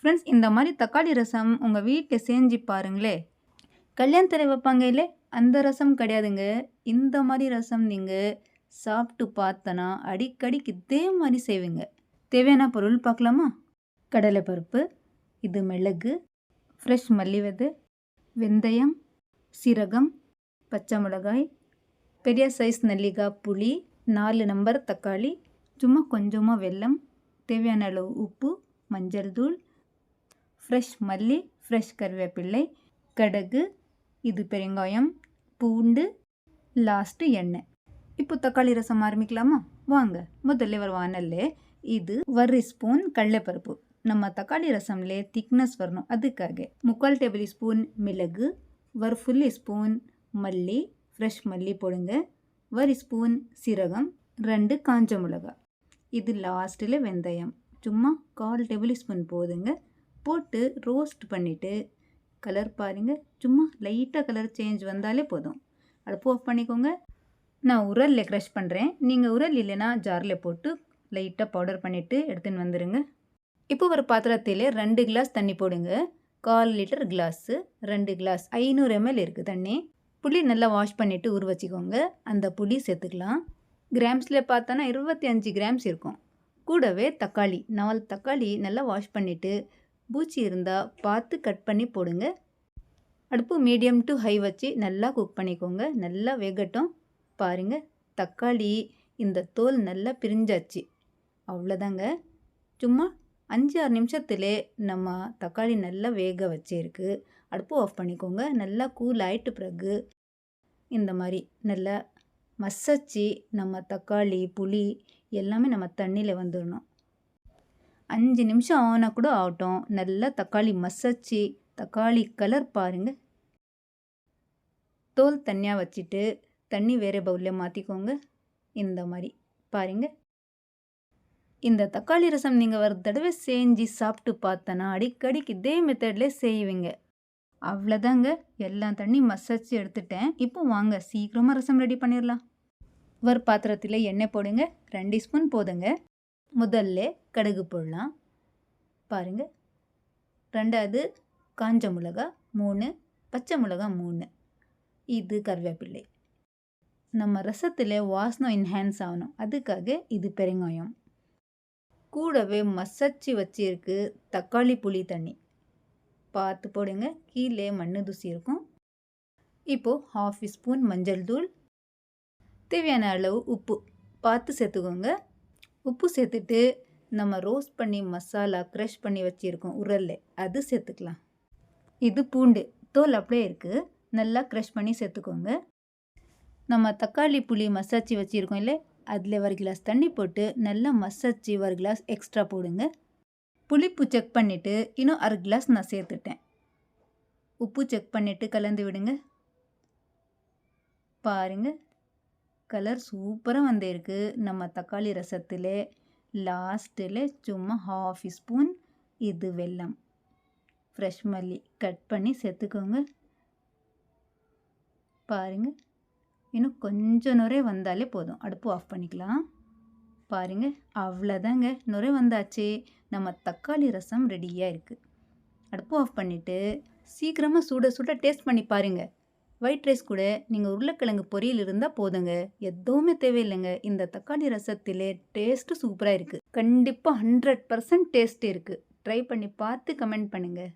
Friends இந்த மாதிரி தக்காளி ரசம் உங்கள் வீட்டில் செஞ்சு பாருங்களே. கல்யாணத்தில் வைப்பாங்க இல்லை அந்த ரசம் கிடையாதுங்க. இந்த மாதிரி ரசம் நீங்கள் சாப்பிட்டு பார்த்தனா அடிக்கடிக்கு இதே மாதிரி செய்வீங்க. தேவையான பொருள் பார்க்கலாமா? கடலைப்பருப்பு இது மிளகு ஃப்ரெஷ் மல்லி விதை வெந்தயம் சீரகம் பச்சை மிளகாய் பெரிய சைஸ் நெல்லிக்காய் புளி நாலு நம்பர் தக்காளி சும்மா கொஞ்சமாக வெல்லம் தேவையான அளவு உப்பு மஞ்சள் தூள் ஃப்ரெஷ் மல்லி ஃப்ரெஷ் கருவேப்பிள்ளை கடுகு இது பெருங்காயம் பூண்டு லாஸ்ட்டு எண்ணெய். இப்போ தக்காளி ரசம் ஆரம்பிக்கலாமா? வாங்க முதல்ல ஒரு வானல்ல இது ஒரு ஸ்பூன் கடலைப்பருப்பு. நம்ம தக்காளி ரசம்ல திக்னஸ் வரணும் அதுக்காக முக்கால் டேபிள் ஸ்பூன் மிளகு ஒரு ஃபுல் ஸ்பூன் மல்லி ஃப்ரெஷ் மல்லி போடுங்க ஒரு ஸ்பூன் சீரகம் ரெண்டு காஞ்ச மிளகா இது லாஸ்ட்டில் வெந்தயம். சும்மா கால் டேபிள் ஸ்பூன் போதுங்க. போட்டு ரோஸ்ட் பண்ணிவிட்டு கலர் பாருங்கள் சும்மா லைட்டாக கலர் சேஞ்ச் வந்தாலே போதும். அடுப்பு ஆஃப் பண்ணிக்கோங்க. நான் உரலில் க்ரஷ் பண்ணுறேன் நீங்கள் உரல் இல்லைன்னா ஜாரில் போட்டு லைட்டாக பவுடர் பண்ணிவிட்டு எடுத்துன்னு வந்துடுங்க இப்போ ஒரு பாத்திரத்தில் ரெண்டு கிளாஸ் தண்ணி போடுங்க. கால் லிட்டர் கிளாஸு ரெண்டு கிளாஸ் ஐநூறு எம்எல் இருக்குது தண்ணி. புளி நல்லா வாஷ் பண்ணிவிட்டு ஊற வச்சுக்கோங்க. அந்த புளி சேர்த்துக்கலாம். கிராம்ஸில் பார்த்தோன்னா இருபத்தி அஞ்சு கிராம்ஸ் இருக்கும். கூடவே தக்காளி நாலு தக்காளி நல்லா வாஷ் பண்ணிவிட்டு பூச்சி இருந்தால் பார்த்து கட் பண்ணி போடுங்க. அடுப்பு மீடியம் டு ஹை வச்சு நல்லா குக் பண்ணிக்கோங்க. நல்லா வேகட்டும். பாருங்கள் தக்காளி இந்த தோல் நல்லா பிரிஞ்சாச்சு. அவ்வளோதாங்க. சும்மா அஞ்சு ஆறு நிமிஷத்துலே நம்ம தக்காளி நல்லா வேக வச்சிருக்கு. அடுப்பு ஆஃப் பண்ணிக்கோங்க. நல்லா கூல் ஆயிட்டு பிறகு இந்த மாதிரி நல்லா மசச்சு நம்ம தக்காளி புளி எல்லாமே நம்ம தண்ணியில் வந்துடணும் அஞ்சு நிமிஷம் ஆனால் கூட ஆகட்டும். நல்லா தக்காளி மசச்சு தக்காளி கலர் பாருங்கள் தோல் தனியாக வச்சுட்டு தண்ணி வேறு பவுலில் மாற்றிக்கோங்க இந்த மாதிரி பாருங்க. இந்த தக்காளி ரசம் நீங்கள் ஒரு தடவை செஞ்சு சாப்பிட்டு பார்த்தனா அடிக்கடிக்கு இதே மெத்தட்லேயே செய்வீங்க. அவ்வளோதாங்க எல்லா தண்ணி மசச்சு எடுத்துட்டேன். இப்போ வாங்க சீக்கிரமாக ரசம் ரெடி பண்ணிடலாம் ஒரு பாத்திரத்தில் எண்ணெய் போடுங்க. ரெண்டு ஸ்பூன் போதுங்க. முதல்ல கடுகு போடலாம். பாருங்க. ரெண்டாவது காஞ்ச மிளகா மூணு பச்சை மிளகா மூணு. இது கருவேப்பிள்ளை நம்ம ரசத்தில் வாசனம் என்ஹான்ஸ் ஆகணும். அதுக்காக இது பெருங்காயம். கூடவே மசச்சு வச்சிருக்கு தக்காளி புளி தண்ணி. பார்த்து போடுங்க. கீழே மண் தூசி இருக்கும். இப்போது ஹாஃப் ஸ்பூன் மஞ்சள் தூள். தேவையான அளவு உப்பு. பார்த்து சேர்த்துக்கோங்க. உப்பு சேர்த்துட்டு நம்ம ரோஸ்ட் பண்ணி மசாலா க்ரஷ் பண்ணி வச்சுருக்கோம் உரல்ல அது சேர்த்துக்கலாம். இது பூண்டு தோல் அப்படியே இருக்குது நல்லா க்ரஷ் பண்ணி சேர்த்துக்கோங்க. நம்ம தக்காளி புளி மசாச்சி வச்சுருக்கோம் இல்லை அதில் ஒரு கிளாஸ் தண்ணி போட்டு நல்லா மசாச்சி ஒரு கிளாஸ் எக்ஸ்ட்ரா போடுங்க. புளிப்பு செக் பண்ணிவிட்டு இன்னும் அரை கிளாஸ் நான் சேர்த்துட்டேன். உப்பு செக் பண்ணிவிட்டு கலந்து விடுங்க. பாருங்கள் கலர் சூப்பராக வந்திருக்கு. நம்ம தக்காளி ரசத்தில் லாஸ்ட்டில் சும்மா ஹாஃப் ஸ்பூன் இது வெல்லம். ஃப்ரெஷ் மல்லி கட் பண்ணி சேர்த்துக்கோங்க. பாருங்கள் இன்னும் கொஞ்சம் நுரை வந்தாலே போதும். அடுப்பு ஆஃப் பண்ணிக்கலாம். பாருங்கள் அவ்வளோதாங்க நுரை வந்தாச்சு. நம்ம தக்காளி ரசம் ரெடியாக இருக்குது அடுப்பு ஆஃப் பண்ணிவிட்டு சீக்கிரமாக சுட சுட டேஸ்ட் பண்ணி பாருங்கள் ஒயிட் ரைஸ் கூட நீங்கள் உருளைக்கிழங்கு பொரியல் இருந்தால் போதுங்க. எதுவுமே தேவையில்லைங்க. இந்த தக்காளி ரசத்திலே டேஸ்ட்டு சூப்பராக இருக்குது கண்டிப்பாக ஹண்ட்ரட் பர்சன்ட் டேஸ்ட் இருக்குது ட்ரை பண்ணி பார்த்து கமெண்ட் பண்ணுங்கள்